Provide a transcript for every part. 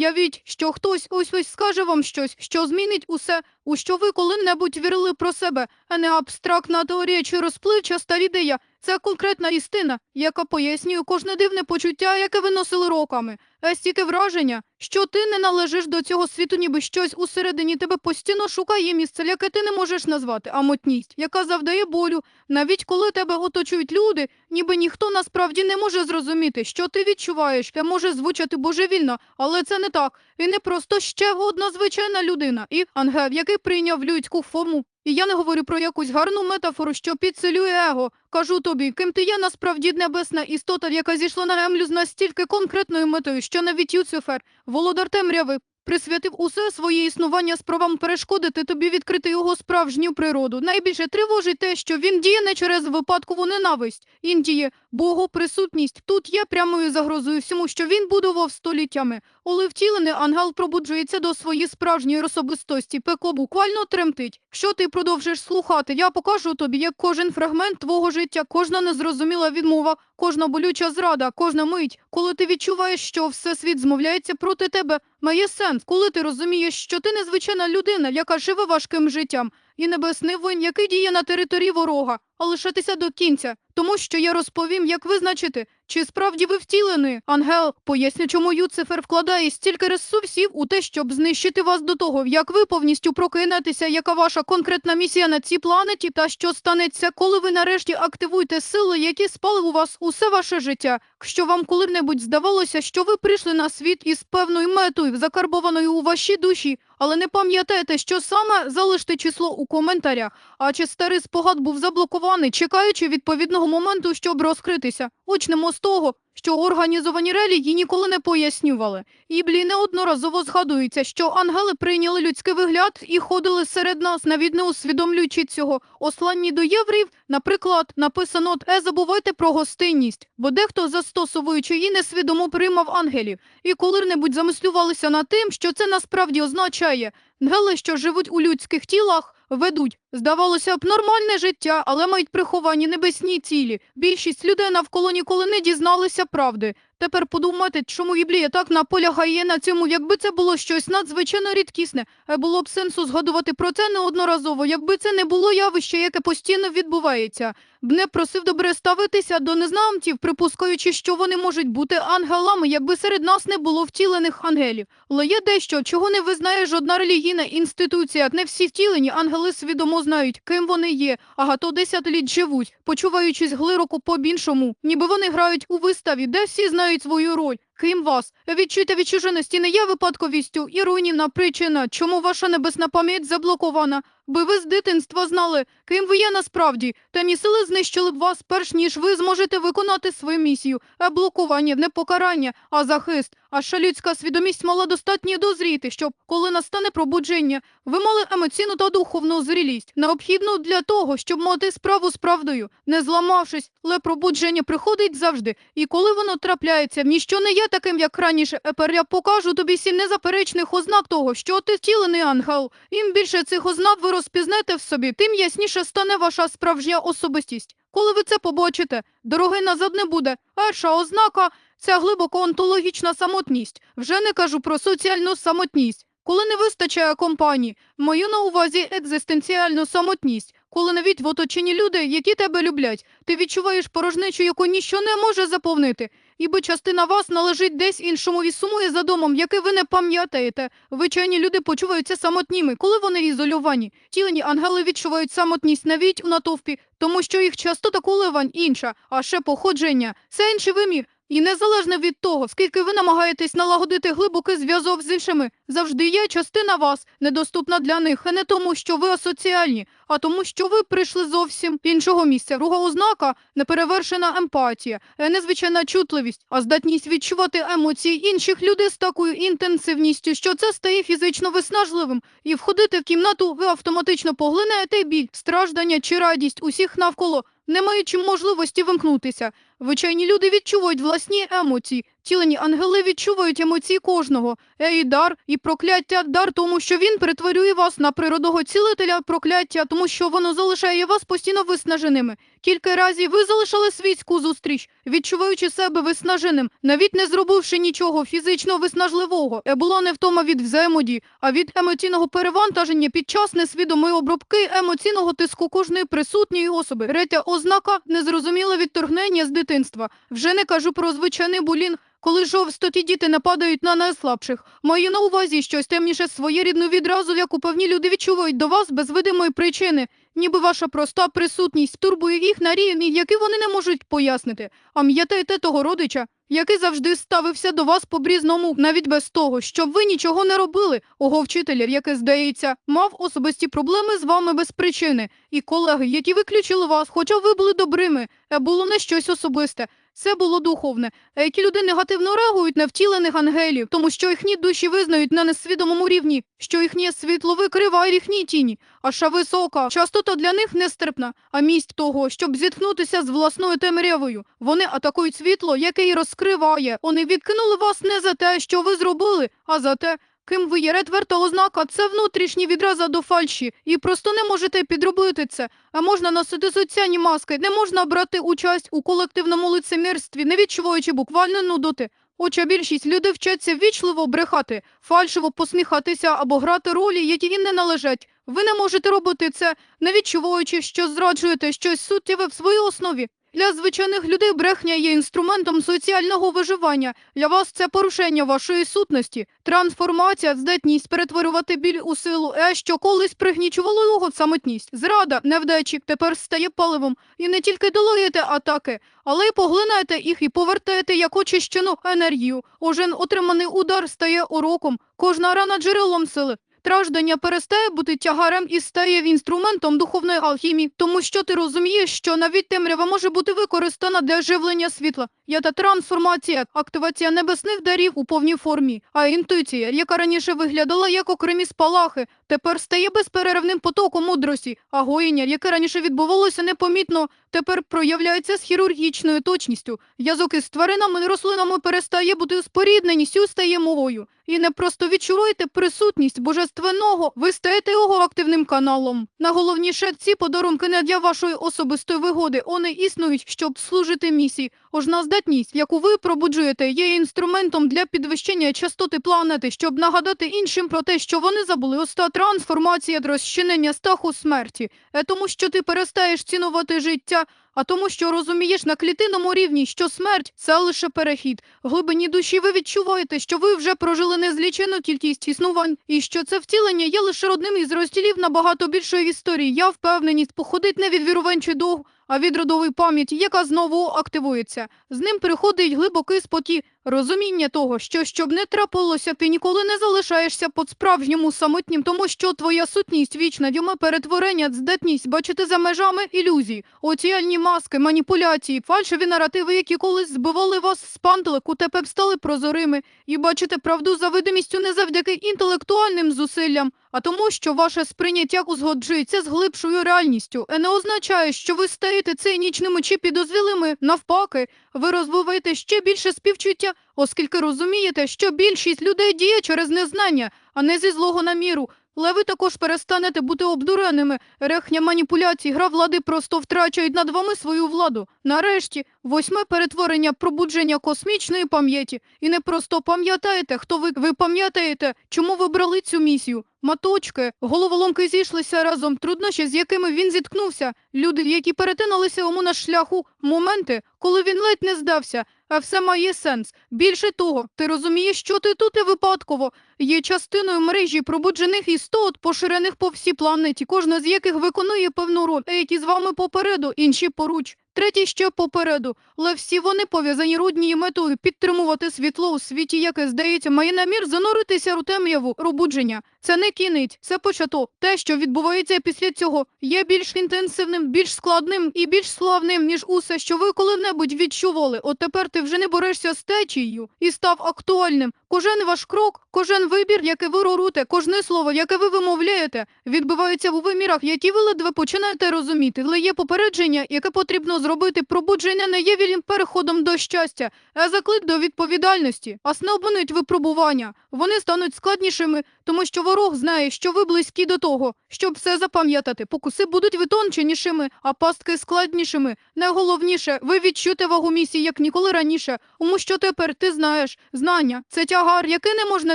Явіть, що хтось ось ось скаже вам щось, що змінить усе, у що ви коли-небудь вірили про себе, а не абстрактна теорія чи розпливчаста ідея. Це конкретна істина, яка пояснює кожне дивне почуття, яке ви носили роками. А стільки враження, що ти не належиш до цього світу, ніби щось усередині тебе постійно шукає місце, яке ти не можеш назвати, а мотність, яка завдає болю, навіть коли тебе оточують люди, ніби ніхто насправді не може зрозуміти, що ти відчуваєш. Це може звучати божевільно, але це не так. Він не просто ще одна звичайна людина, і ангел, який прийняв людську форму. І я не говорю про якусь гарну метафору, що підсилює его. Кажу тобі, ким ти є насправді небесна істота, яка зійшла на землю з настільки конкретною метою, що навіть Юцифер, володар темряви, присвятив усе своє існування справам перешкодити тобі відкрити його справжню природу. Найбільше тривожить те, що він діє не через випадкову ненависть. Він діє, бо його присутність тут є прямою загрозою всьому, що він будував століттями. Коли втілений ангел пробуджується до своєї справжньої особистості, пекло буквально тремтить. Що ти продовжиш слухати? Я покажу тобі, як кожен фрагмент твого життя, кожна незрозуміла відмова, кожна болюча зрада, кожна мить, коли ти відчуваєш, що все світ змовляється проти тебе, має сенс, коли ти розумієш, що ти незвичайна людина, яка живе важким життям, і небесний воїн, який діє на території ворога, а лишатися до кінця, тому що я розповім, як визначити, чи справді ви втілений. Ангел поясню, чому Юцифер вкладає стільки ресурсів у те, щоб знищити вас до того, як ви повністю прокинетеся, яка ваша конкретна місія на цій планеті, та що станеться, коли ви нарешті активуєте сили, які спали у вас усе ваше життя. Що вам коли-небудь здавалося, що ви прийшли на світ із певною метою, закарбованою у вашій душі, але не пам'ятаєте, що саме залиште число у коментарях. А чи старий спогад був заблокований, чекаючи відповідного моменту, щоб розкритися? Почнемо з того, що організовані релігії ніколи не пояснювали. Біблії неодноразово згадується, що ангели прийняли людський вигляд і ходили серед нас, навіть не усвідомлюючи цього. Осланні до євреїв, наприклад, написано «Е, забувайте про гостинність, бо дехто, застосовуючи її, несвідомо приймав ангелів. І коли-небудь замислювалися над тим, що це насправді означає. Ангели, що живуть у людських тілах, ведуть, здавалося б, нормальне життя, але мають приховані небесні цілі. Більшість людей навколо ніколи не дізналися правди. Тепер подумайте, чому Біблія так наполягає на цьому, якби це було щось надзвичайно рідкісне, е, було б сенсу згадувати про це неодноразово, якби це не було явище, яке постійно відбувається. Б не просив добре ставитися до незнамців, припускаючи, що вони можуть бути ангелами, якби серед нас не було втілених ангелів. Але є дещо, чого не визнає жодна релігійна інституція. Не всі втілені ангели свідомо знають, ким вони є, а гато десятиліть живуть, почуваючись глироко по-іншому, ніби вони грають у виставі, де всі знають свою роль. Крім вас, відчуття відчуженості не є випадковістю і руйнівна причина, чому ваша небесна пам'ять заблокована. Би ви з дитинства знали, ким ви є насправді. Темні сили знищили б вас, перш ніж ви зможете виконати свою місію. А блокування не покарання, а захист. А ще людська свідомість мала достатньо дозріти, щоб, коли настане пробудження, ви мали емоційну та духовну зрілість, необхідну для того, щоб мати справу з правдою, не зламавшись, але пробудження приходить завжди. І коли воно трапляється, ніщо не є таким, як раніше. Епер я покажу тобі сім незаперечних ознак того, що ти втілений ангел. Ім більше цих ознак ви розпізнете в собі, тим ясніше стане ваша справжня особистість. Коли ви це побачите, дороги назад не буде. Перша ознака це глибоко онтологічна самотність. Вже не кажу про соціальну самотність. Коли не вистачає компанії, маю на увазі екзистенціальну самотність. Коли навіть в оточенні люди, які тебе люблять, ти відчуваєш порожнечу, яку ніщо не може заповнити. Іби частина вас належить десь іншому і сумує за домом, який ви не пам'ятаєте. Звичайні люди почуваються самотніми, коли вони ізольовані. Тілені ангели відчувають самотність навіть у натовпі, тому що їх частота коливань інша, а ще походження. Це інший вимір. І незалежно від того, скільки ви намагаєтесь налагодити глибокий зв'язок з іншими, завжди є частина вас, недоступна для них, і не тому, що ви асоціальні, а тому, що ви прийшли зовсім іншого місця. Друга ознака неперевершена емпатія, е, незвичайна чутливість, а здатність відчувати емоції інших людей з такою інтенсивністю, що це стає фізично виснажливим. І входити в кімнату ви автоматично поглинаєте біль, страждання чи радість усіх навколо, не маючи можливості вимкнутися. Звичайні люди відчувають власні емоції. Тілені ангели відчувають емоції кожного. Е, і прокляття, дар тому, що він перетворює вас на природного цілителя, прокляття, тому що воно залишає вас постійно виснаженими. Кілька разів ви залишали світську зустріч, відчуваючи себе виснаженим, навіть не зробивши нічого фізично виснажливого. Е, Було не втома від взаємодії, а від емоційного перевантаження під час несвідомої обробки емоційного тиску кожної присутньої особи. Третя ознака незрозуміле відторгнення з дитинства. Вже не кажу про звичайний булінг, коли жовстоті діти нападають на найслабших. Маю на увазі щось темніше своєрідну відразу, яку певні люди відчувають до вас без видимої причини. Ніби ваша проста присутність турбує їх на рівні, який вони не можуть пояснити. А м'ятаєте того родича, який завжди ставився до вас по-брізному, навіть без того, щоб ви нічого не робили. Ого вчителя, який, здається, мав особисті проблеми з вами без причини. І колеги, які виключили вас, хоча ви були добрими, е, було не щось особисте. Це було духовне. А які люди негативно реагують на втілених ангелів, тому що їхні душі визнають на несвідомому рівні, що їхнє світло викриває їхні тіні, а ша висока, частота для них нестерпна, а місць того, щоб зіткнутися з власною темрявою. Вони атакують світло, яке й розкриває. Вони відкинули вас не за те, що ви зробили, а за те, Ким ви є ретверта ознака, це внутрішні відраза до фальші, і просто не можете підробити це. А можна носити соціальні маски, не можна брати участь у колективному лицемірстві, не відчуваючи буквально нудоти. Хоча більшість людей вчаться вічливо брехати, фальшиво посміхатися або грати ролі, які їм не належать. Ви не можете робити це, не відчуваючи, що зраджуєте щось суттєве в своїй основі. Для звичайних людей брехня є інструментом соціального виживання. Для вас це порушення вашої сутності, трансформація, здатність перетворювати біль у силу, е, що колись пригнічувало його самотність. Зрада, невдачі тепер стає паливом. І не тільки долаєте атаки, але й поглинаєте їх і повертаєте як очищену енергію. Ожен отриманий удар стає уроком, кожна рана джерелом сили. Страждання перестає бути тягарем і стає інструментом духовної алхімії, тому що ти розумієш, що навіть темрява може бути використана для живлення світла. Є та трансформація, активація небесних дарів у повній формі, а інтуїція, яка раніше виглядала як окремі спалахи, тепер стає безперервним потоком мудрості, а гоїння, яке раніше відбувалося непомітно, тепер проявляється з хірургічною точністю. Язок із тваринами і рослинами перестає бути спорідненістю, стає мовою. І не просто відчуєте присутність божественного, ви стаєте його активним каналом. Найголовніше, ці подарунки не для вашої особистої вигоди, вони існують, щоб служити місії. Ожна здатність, яку ви пробуджуєте, є інструментом для підвищення частоти планети, щоб нагадати іншим про те, що вони забули. Оста трансформація розчинення стаху смерті. Е, Тому що ти перестаєш цінувати життя, а тому, що розумієш на клітинному рівні, що смерть це лише перехід. В глибині душі ви відчуваєте, що ви вже прожили незлічену кількість існувань, і що це втілення є лише одним із розділів набагато більшої історії. Я впевненість походить не від вірувань дух, а від родової пам'яті, яка знову активується. З ним приходить глибокий спокій, розуміння того, що щоб не трапилося, ти ніколи не залишаєшся по-справжньому самотнім, тому що твоя сутність вічна, йому перетворення, здатність бачити за межами ілюзій, оціальні маски, маніпуляції, фальшиві наративи, які колись збивали вас з пантелику, тепер стали прозорими, і бачите правду за видимістю не завдяки інтелектуальним зусиллям, а тому, що ваше сприйняття узгоджується з глибшою реальністю, і не означає, що ви стаєте цинічними чи підозрілими. Навпаки, ви розвиваєте ще більше співчуття, оскільки розумієте, що більшість людей діє через незнання, а не зі злого наміру. Але ви також перестанете бути обдуреними. Рехня маніпуляцій, гра влади просто втрачають над вами свою владу. Нарешті, восьме перетворення пробудження космічної пам'яті. І не просто пам'ятаєте, хто ви, ви пам'ятаєте, чому ви брали цю місію. Маточки, головоломки зійшлися разом, труднощі, з якими він зіткнувся, люди, які перетинулися йому на шляху, моменти, коли він ледь не здався, а все має сенс. Більше того, ти розумієш, що ти тут і випадково є частиною мережі пробуджених істот, поширених по всій планеті, кожна з яких виконує певну роль, які з вами попереду, інші поруч. Треті ще попереду, але всі вони пов'язані руднією метою підтримувати світло у світі, яке, здається, має намір зануритися у темряву пробудження. Це не кінець, це початок. Те, що відбувається після цього, є більш інтенсивним, більш складним і більш славним, ніж усе, що ви коли-небудь відчували. От тепер ти вже не борешся з течією і став актуальним. Кожен ваш крок, кожен вибір, який ви робите, кожне слово, яке ви вимовляєте, відбивається у вимірах, які ви ледве починаєте розуміти. Але є попередження, яке потрібно зробити. Пробудження не є вільним переходом до щастя, а заклик до відповідальності. Вас не обмануть випробування. Вони стануть складнішими, тому що ворог знає, що ви близькі до того, щоб все запам'ятати. Покуси будуть витонченішими, а пастки складнішими. Найголовніше, ви відчуєте вагу місії як ніколи раніше, тому що тепер ти знаєш, знання це тягар, який не можна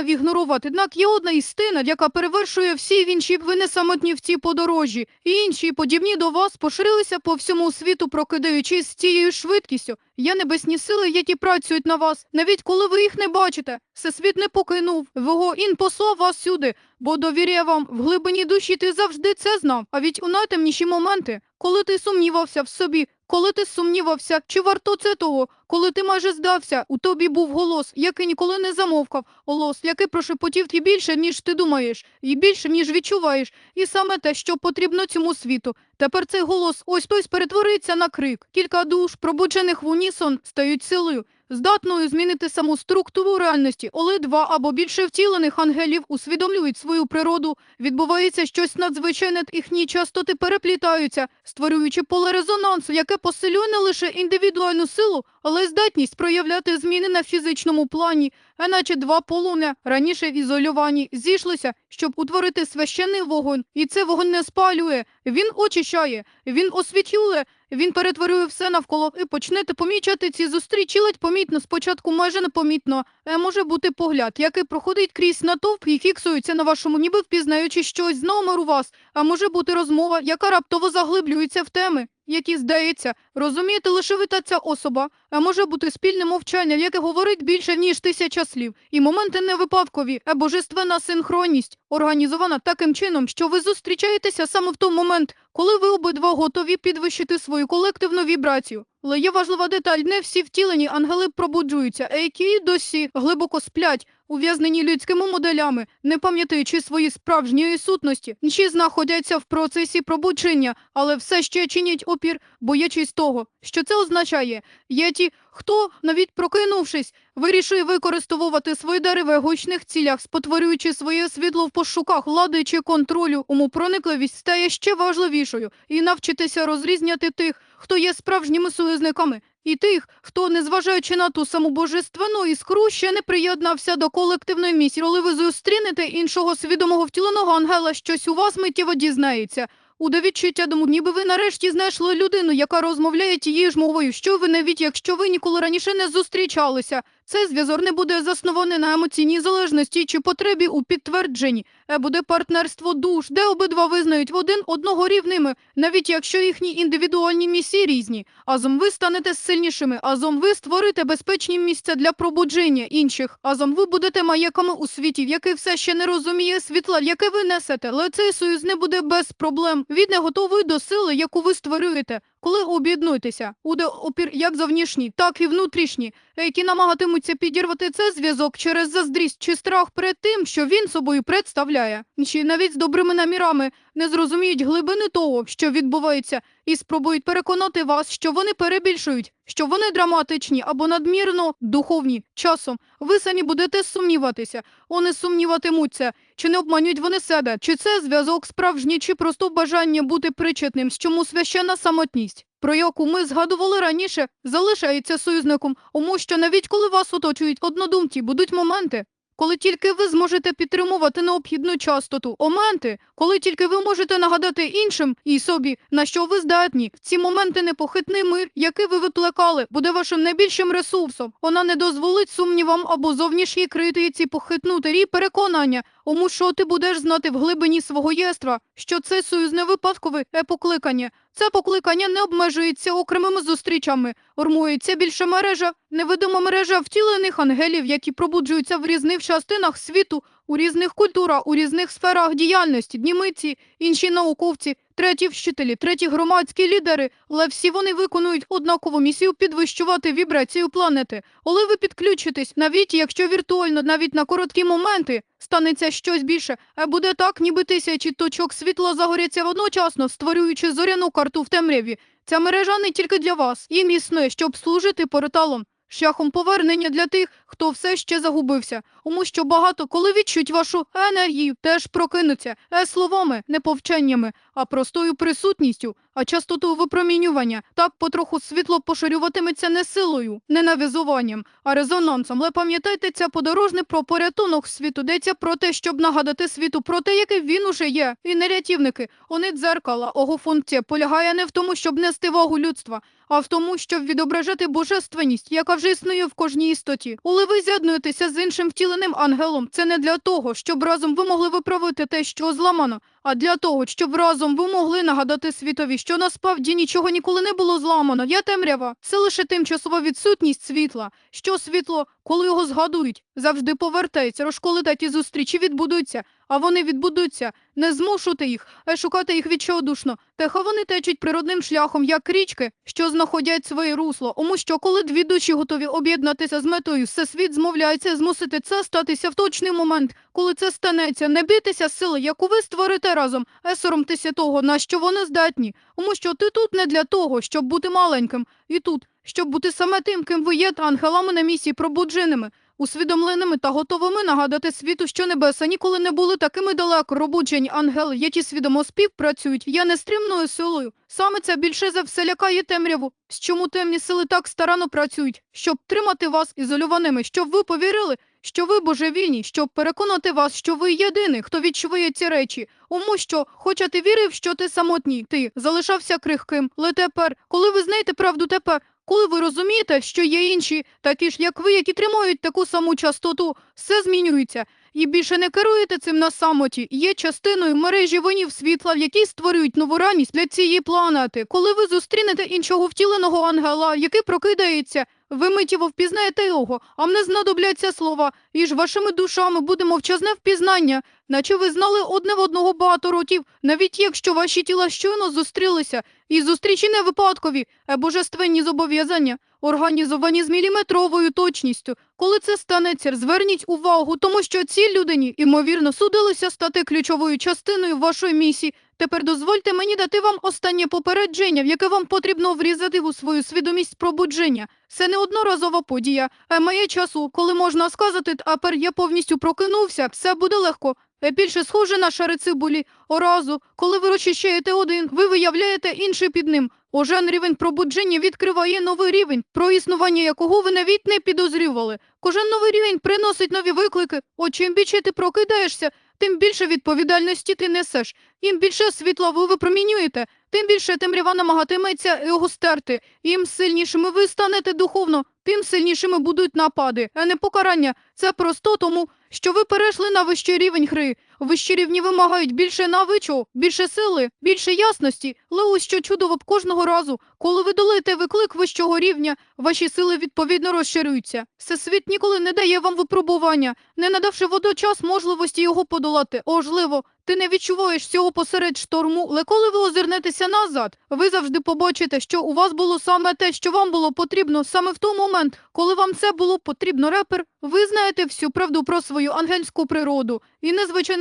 ігнорувати. Однак є одна істина, яка перевершує всі інші. Ви не самотні в цій подорожі, і інші, подібні до вас, поширилися по всьому світу, прокидаючись з цією швидкістю. Є небесні сили, які працюють на вас, навіть коли ви їх не бачите. Всесвіт не покинув. Вогоін послав вас сюди, бо довіряє вам в глибині душі. Ти завжди це знав. А від у найтемніші моменти, коли ти сумнівався в собі, коли ти сумнівався, чи варто це того, коли ти майже здався, у тобі був голос, який ніколи не замовкав, голос, який прошепотів тобі більше, ніж ти думаєш, і більше, ніж відчуваєш, і саме те, що потрібно цьому світу. Тепер цей голос ось тось перетвориться на крик. Кілька душ, пробуджених в унісон, стають силою, здатною змінити саму структуру реальності. Оли два або більше втілених ангелів усвідомлюють свою природу. Відбувається щось надзвичайне, їхні частоти переплітаються, створюючи поле резонансу, яке посилює не лише індивідуальну силу, але й здатність проявляти зміни на фізичному плані, а наче два полум'я, раніше ізольовані, зійшлися, щоб утворити священний вогонь. І це вогонь не спалює, він очищає, він освітлює, він перетворює все навколо і почнете помічати ці зустрічі ледь помітно, спочатку майже непомітно. Е, може бути погляд, який проходить крізь натовп і фіксується на вашому, ніби впізнаючи щось з номеру вас, а може бути розмова, яка раптово заглиблюється в теми. Які, здається, розумієте лише ви та ця особа, а може бути спільне мовчання, яке говорить більше, ніж тисяча слів, і моменти не випадкові, а божественна синхронність, організована таким чином, що ви зустрічаєтеся саме в той момент, коли ви обидва готові підвищити свою колективну вібрацію. Але є важлива деталь, не всі втілені ангели пробуджуються, а які досі глибоко сплять, ув'язнені людськими моделями, не пам'ятаючи свої справжньої сутності. Інші знаходяться в процесі пробудження, але все ще чинять опір, боячись того, що це означає. Є ті, хто, навіть прокинувшись, вирішує використовувати свої дари в егоїчних цілях, спотворюючи своє світло в пошуках влади чи контролю, тому проникливість стає ще важливішою і навчитися розрізняти тих, хто є справжніми союзниками, і тих, хто, незважаючи на ту саму божественну іскру, ще не приєднався до колективної місії. Роли ви зустрінете іншого свідомого втіленого ангела, щось у вас миттєво дізнається. Довідчуття дому, ніби ви нарешті знайшли людину, яка розмовляє тією ж мовою, що ви навіть якщо ви ніколи раніше не зустрічалися. Цей зв'язок не буде заснований на емоційній залежності чи потребі у підтвердженні, а буде партнерство душ, де обидва визнають в один одного рівними, навіть якщо їхні індивідуальні місії різні. Азом ви станете сильнішими, азом ви створите безпечні місця для пробудження інших. Азом ви будете маяками у світі, в який все ще не розуміє світла, яке ви несете. Але цей союз не буде без проблем. Він не готовий до сили, яку ви створюєте. Коли об'єднуйтеся, буде опір як зовнішній, так і внутрішній, які намагатимуться підірвати цей зв'язок через заздрість чи страх перед тим, що він собою представляє. Чи навіть з добрими намірами не зрозуміють глибини того, що відбувається, і спробують переконати вас, що вони перебільшують, що вони драматичні або надмірно духовні. Часом ви самі будете сумніватися, вони сумніватимуться, чи не обманюють вони себе, чи це зв'язок справжній, чи просто бажання бути причетним, з чому священна самотність. Про яку ми згадували раніше, залишається союзником, тому що навіть коли вас оточують однодумці, будуть моменти, коли тільки ви зможете підтримувати необхідну частоту, моменти, коли тільки ви можете нагадати іншим і собі, на що ви здатні. Ці моменти непохитний мир, який ви викликали, буде вашим найбільшим ресурсом. Вона не дозволить сумнівам або зовнішній критиці похитнути рій переконання, тому що ти будеш знати в глибині свого єства, що це союз не випадкове е покликання. Це покликання не обмежується окремими зустрічами, формується більше мережа, невидима мережа втілених ангелів, які пробуджуються в різних частинах світу, у різних культурах, у різних сферах діяльності, німиці, інші науковці, треті вчителі, треті громадські лідери, але всі вони виконують однакову місію підвищувати вібрацію планети. Коли ви підключитесь, навіть якщо віртуально, навіть на короткі моменти, станеться щось більше, а буде так, ніби тисячі точок світла загоряться одночасно, створюючи зоряну карту в темряві. Ця мережа не тільки для вас, їм існує, щоб служити порталом, шляхом повернення для тих, хто все ще загубився. Тому що багато, коли відчуть вашу енергію, теж прокинуться е словами, не повченнями, а простою присутністю, а частотою випромінювання. Так потроху світло поширюватиметься не силою, не нав'язуванням, а резонансом. Але пам'ятайте, це подорожне про порятунок світу. Йдеться про те, щоб нагадати світу про те, який він уже є. І не рятівники. Вони дзеркала. Ого функція полягає не в тому, щоб нести вагу людства, а в тому, щоб відображати божественність, яка вже існує в кожній істоті. Коли ви з'єднуєтеся з іншим втіленим ангелом, це не для того, щоб разом ви могли виправити те, що зламано, а для того, щоб разом ви могли нагадати світові, що насправді нічого ніколи не було зламано. Я темрява. Це лише тимчасова відсутність світла. Що світло, коли його згадують, завжди повертається, розколита ті зустрічі відбудуться, а вони відбудуться. Не змушуйте їх, а шукати їх відчайдушно. Та хай вони течуть природним шляхом, як річки, що знаходять своє русло. Тому що коли дві душі готові об'єднатися з метою, все світ змовляється змусити це статися в точний момент. Коли це станеться, не бійтеся сили, яку ви створите разом, а соромтеся того, на що вони здатні. Тому що ти тут не для того, щоб бути маленьким, і тут, щоб бути саме тим, ким ви є, та ангелами на місії пробудженими усвідомленими та готовими нагадати світу, що небеса ніколи не були такими далеко. Робуджені ангели, які свідомо співпрацюють, є нестримною силою. Саме це більше за все лякає темряву. З чому темні сили так старанно працюють, щоб тримати вас ізольованими, щоб ви повірили, що ви божевільні, щоб переконати вас, що ви єдиний, хто відчує ці речі. Тому що, хоча ти вірив, що ти самотній, ти залишався крихким. Але тепер, коли ви знаєте правду тепер, коли ви розумієте, що є інші, такі ж, як ви, які тримають таку саму частоту, все змінюється. І більше не керуєте цим на самоті. Є частиною мережі вонів світла, в якій створюють нову ранність для цієї планети. Коли ви зустрінете іншого втіленого ангела, який прокидається, ви миттєво впізнаєте його, а мне знадобляться слова, і ж вашими душами буде мовчазне впізнання, наче ви знали одне в одного багато років, навіть якщо ваші тіла щойно зустрілися, і зустрічі не випадкові, а божественні зобов'язання, організовані з міліметровою точністю. Коли це станеться, зверніть увагу, тому що цій людині, ймовірно, судилося стати ключовою частиною вашої місії. Тепер дозвольте мені дати вам останнє попередження, в яке вам потрібно врізати у свою свідомість пробудження. Це не одноразова подія, а має часу, коли можна сказати, тепер я повністю прокинувся, все буде легко. Е, Більше схоже на шари цибулі. Оразу, коли ви розчищаєте один, ви виявляєте інший під ним. Ожен рівень пробудження відкриває новий рівень, про існування якого ви навіть не підозрювали. Кожен новий рівень приносить нові виклики. От чим більше ти прокидаєшся, тим більше відповідальності ти несеш. Їм більше світла ви випромінюєте, тим більше темрява намагатиметься його стерти. Їм сильнішими ви станете духовно, тим сильнішими будуть напади, а не покарання. Це просто тому, що ви перейшли на вищий рівень гри. Вищі рівні вимагають більше навичу, більше сили, більше ясності. Але ось що чудово б кожного разу, коли ви долите виклик вищого рівня, ваші сили відповідно розширюються. Всесвіт ніколи не дає вам випробування, не надавши водночас можливості його подолати. Ожливо, ти не відчуваєш цього посеред шторму, але коли ви озирнетеся назад, ви завжди побачите, що у вас було саме те, що вам було потрібно саме в той момент, коли вам це було потрібно, репер. Ви знаєте всю правду про свою ангельську природу і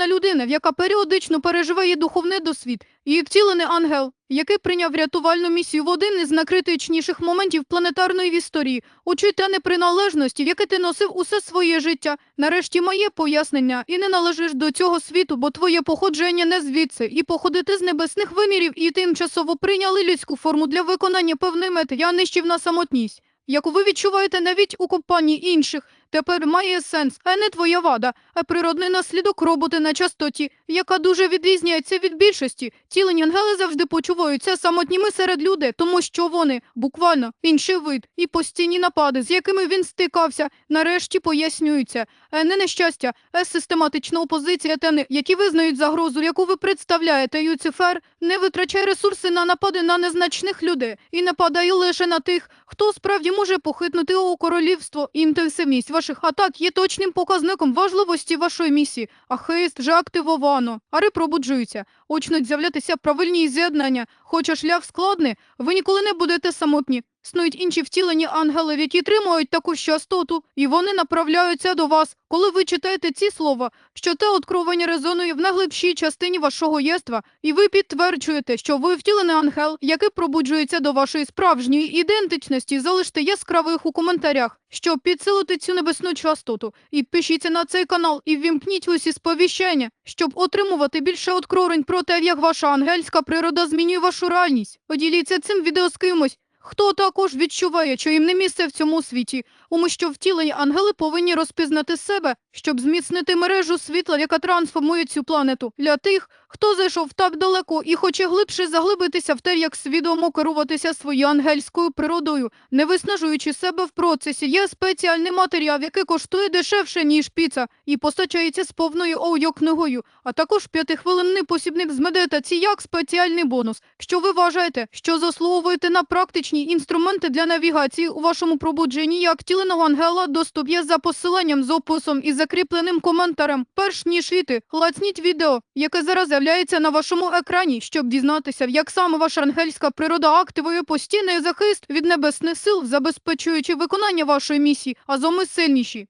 незвичайна людина, яка періодично переживає духовний досвід, і втілений ангел, який прийняв рятувальну місію в один із найкритичніших моментів планетарної історії, учуття неприналежності, яке ти носив усе своє життя. Нарешті моє пояснення, і не належиш до цього світу, бо твоє походження не звідси, і походити з небесних вимірів, і тимчасово прийняли людську форму для виконання певної мети. Я нищив на самотність. Яку ви відчуваєте навіть у компанії інших, тепер має сенс, а не твоя вада, а природний наслідок роботи на частоті, яка дуже відрізняється від більшості. Тілені ангели завжди почуваються самотніми серед людей, тому що вони буквально інший вид і постійні напади, з якими він стикався, нарешті пояснюються. Е, Не нещастя, а систематична опозиція тени, які визнають загрозу, яку ви представляєте. Юцифер не витрачає ресурси на напади на незначних людей і нападає лише на тих, хто справді може похитнути у королівство. Інтенсивність ваших атак є точним показником важливості вашої місії. А хейст вже активовано. Ари пробуджуються. Почнуть з'являтися правильні з'єднання. Хоча шлях складний, ви ніколи не будете самотні. снують інші втілені ангели, які тримають таку ж частоту, і вони направляються до вас. Коли ви читаєте ці слова, що те откровення резонує в найглибшій частині вашого єства, і ви підтверджуєте, що ви втілений ангел, який пробуджується до вашої справжньої ідентичності, залиште яскравих у коментарях, щоб підсилити цю небесну частоту. І підпишіться на цей канал і ввімкніть усі сповіщення, щоб отримувати більше откровень про те, як ваша ангельська природа змінює вашу реальність. Поділіться цим відео з кимось. Хто також відчуває, що їм не місце в цьому світі, тому що втілені ангели повинні розпізнати себе, щоб зміцнити мережу світла, яка трансформує цю планету. Для тих, хто зайшов так далеко і хоче глибше заглибитися в те, як свідомо керуватися своєю ангельською природою, не виснажуючи себе в процесі, є спеціальний матеріал, який коштує дешевше, ніж піца, і постачається з повною аудіокнигою, а також п'ятихвилинний посібник з медитації як спеціальний бонус. Що ви вважаєте, що заслуговуєте на практичні інструменти для навігації у вашому пробудженні як тіленого ангела є за посиланням з описом і закріпленим коментарем. Перш ніж йти, лацніть відео, яке зараз з'являється на вашому екрані, щоб дізнатися, як саме ваша ангельська природа активує постійний захист від небесних сил, забезпечуючи виконання вашої місії, а зоми сильніші.